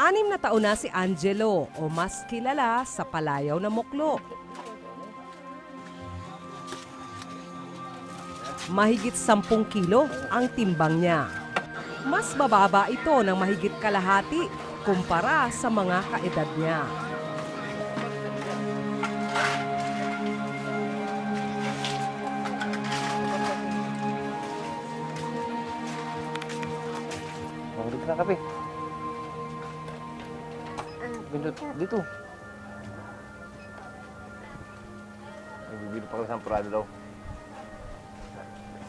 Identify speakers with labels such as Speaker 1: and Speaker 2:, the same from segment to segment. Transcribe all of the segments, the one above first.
Speaker 1: Anim na taon na si Angelo o mas kilala sa palayaw na muklo. Mahigit 10 kilo ang timbang niya. Mas bababa ito ng mahigit kalahati kumpara sa mga kaedad niya.
Speaker 2: Mahulog na kape. Bindot dito. Ay, bibili pa kami sa temporado daw.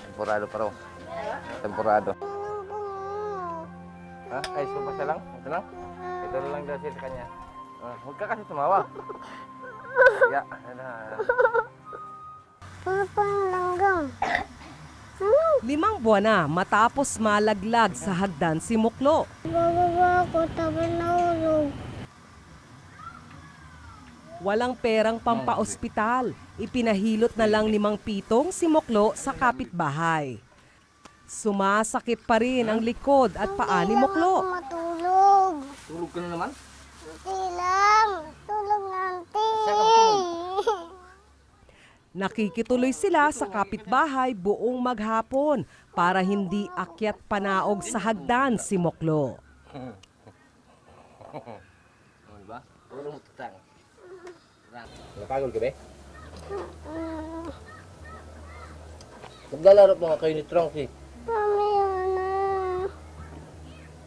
Speaker 2: Temporado pa raw. Temporado. Ha? Ay, sumpa siya lang? Ito lang? Ito na lang daw siya sa kanya. Ah, huwag ka kasi tumawa. Ya, ano, ano.
Speaker 3: Papa langgam.
Speaker 1: Limang buwan na matapos malaglag sa hagdan si Muklo.
Speaker 3: Bababa ako tapos nahulog.
Speaker 1: Walang perang pampaospital. Ipinahilot na lang limang pitong si Moklo sa kapitbahay. Sumasakit pa rin ang likod at paa ni
Speaker 3: Hindi lang ako
Speaker 1: Moklo.
Speaker 3: matulog.
Speaker 2: Tulog ka na naman?
Speaker 3: Hindi lang. Tulog nanti.
Speaker 1: Nakikituloy sila sa kapitbahay buong maghapon para hindi akyat panaog sa hagdan si Moklo.
Speaker 2: Ano ba? Tulog mo tutang. Napagod ka ba? Naglalaro pa nga kayo ni Tronky.
Speaker 3: Mamaya na.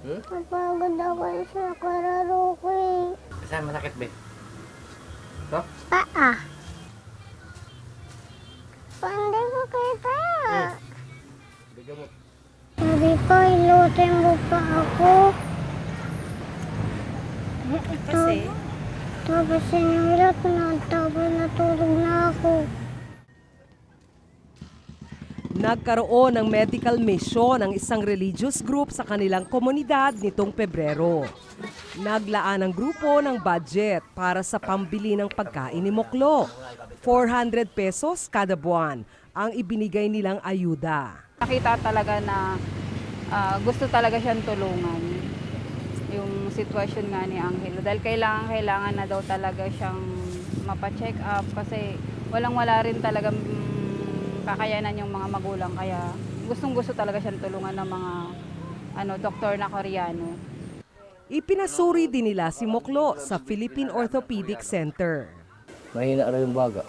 Speaker 2: Hmm?
Speaker 3: Napagod ako sa kararo ko eh.
Speaker 2: Saan masakit ba? Ito?
Speaker 3: Paa. Pandi ko kita.
Speaker 2: Bigyan mo.
Speaker 3: Sabi ko, ilutin mo pa ako. Kasi? Tapos sinulot na, tapos natulog na ako.
Speaker 1: Nagkaroon ng medical mission ang isang religious group sa kanilang komunidad nitong Pebrero. Naglaan ang grupo ng budget para sa pambili ng pagkain ni Moklo. 400 pesos kada buwan ang ibinigay nilang ayuda.
Speaker 4: Nakita talaga na ah, gusto talaga siyang tulungan yung sitwasyon nga ni Angelo. Dahil kailangan, kailangan na daw talaga siyang mapacheck up kasi walang wala rin talaga mm, kakayanan yung mga magulang. Kaya gustong gusto talaga siyang tulungan ng mga ano, doktor na Koreano.
Speaker 1: Ipinasuri din nila si Moklo sa Philippine Orthopedic Center.
Speaker 2: Mahina rin yung baga.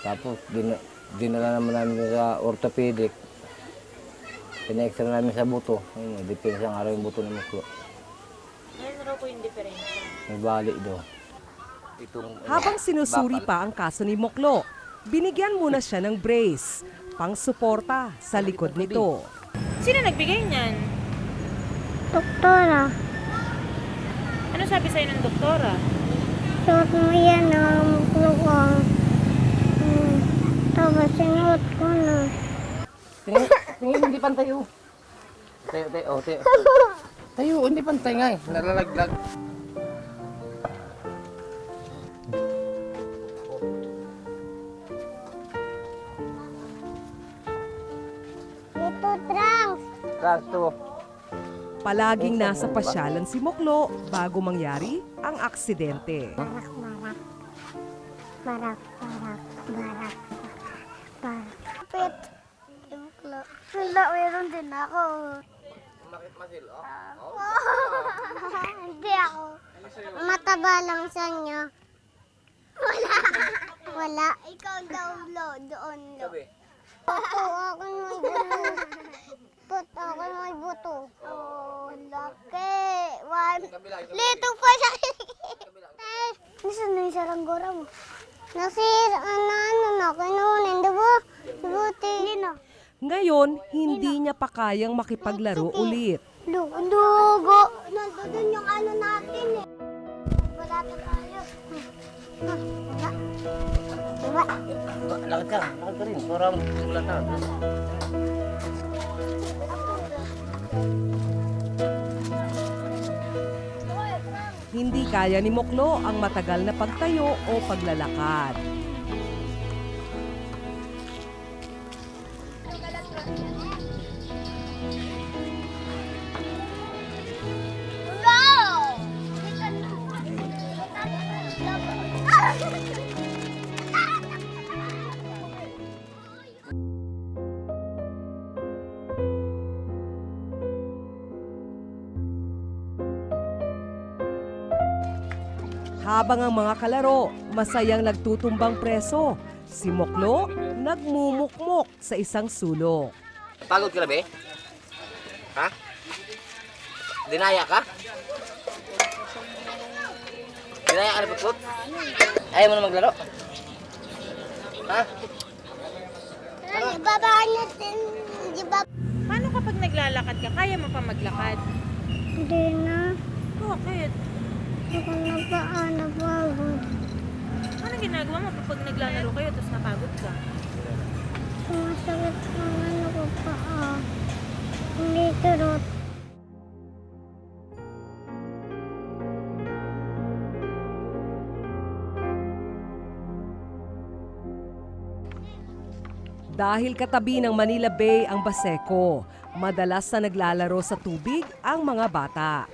Speaker 2: Tapos, din, dinala naman namin sa orthopedic. Pina-extra namin sa buto. Ayun, depensa nga rin yung buto ng muslo.
Speaker 5: Ano raw po yung diferensya?
Speaker 2: May bali daw. Itong,
Speaker 1: Habang sinusuri pa ang kaso ni Moklo, binigyan muna siya ng brace, pang suporta sa likod nito.
Speaker 5: Sino nagbigay niyan?
Speaker 3: Doktora,
Speaker 5: Ano sabi sa'yo ng doktora?
Speaker 3: suot mo yan ang muklukang. Hmm. Tapos sinuot ko na.
Speaker 2: Tingin, hindi pantay oh. Tayo, tayo, oh, tayo. Tayo, hindi pantay nga eh. Nalalaglag.
Speaker 3: Ito, Trunks.
Speaker 2: Kasto.
Speaker 1: Palaging nasa pasyalan si Moklo bago mangyari ang aksidente.
Speaker 3: Barak. Barak, barak, barak. Barak. Wala, meron din ako. Hindi ako. Mataba lang sa inyo. Wala. Wala. Ikaw daw, lo. Doon, lo. Buto, ako may buto. Put, ako may buto. Oh, laki. One. Lito pa siya. Eh, Nasaan na yung saranggora mo? Nasira, ano, ano na, kinunin, di ba? Buti. Hindi na.
Speaker 1: Ngayon, hindi niya pa kayang makipaglaro ulit.
Speaker 3: Dugo. Nandun yung ano natin eh. Wala pa tayo. Wala. Wala.
Speaker 2: Lakad ka, lakad ka rin. Para wala ka.
Speaker 1: Hindi kaya ni Moklo ang matagal na pagtayo o paglalakad. Habang ang mga kalaro masayang nagtutumbang preso, si Moklo nagmumukmok sa isang sulok.
Speaker 2: Pagod ka na, be? Ha? Dinaya ka? Dinaya ka na, Putput? Ayaw mo na maglaro? Ha?
Speaker 3: Ba?
Speaker 5: Paano kapag naglalakad ka? Kaya mo pa maglakad?
Speaker 3: Hindi na.
Speaker 5: Bakit?
Speaker 3: Ko na pa ah, napagod.
Speaker 5: Ano ginagawa mo kapag naglalaro kayo tapos napagod ka?
Speaker 3: Sumasakit ang ano ko pa ah. Hindi turot.
Speaker 1: Dahil katabi ng Manila Bay ang Baseco, madalas na naglalaro sa tubig ang mga bata.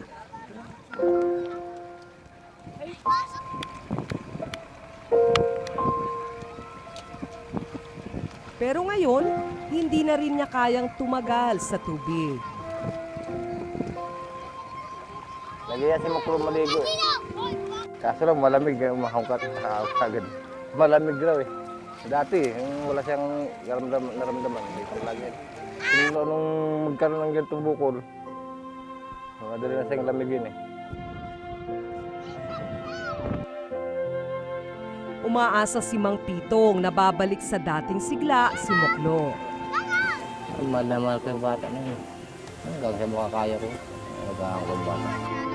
Speaker 1: Pero ngayon, hindi na rin niya kayang tumagal sa tubig.
Speaker 2: Lagi yan si Makro maligo. Kaso lang malamig, eh, mahangkat agad. Malamig raw eh. Dati, yung wala siyang naramdaman, naramdaman dito lagi. Nung magkaroon ng ganitong bukol, madali na siyang lamigin eh.
Speaker 1: Umaasa si Mang Pitong na babalik sa dating sigla si Moklo.
Speaker 2: Mahal na mahal ko yung bata na yun. Hanggang sa mga kaya ko. Nagahan ko yung bata.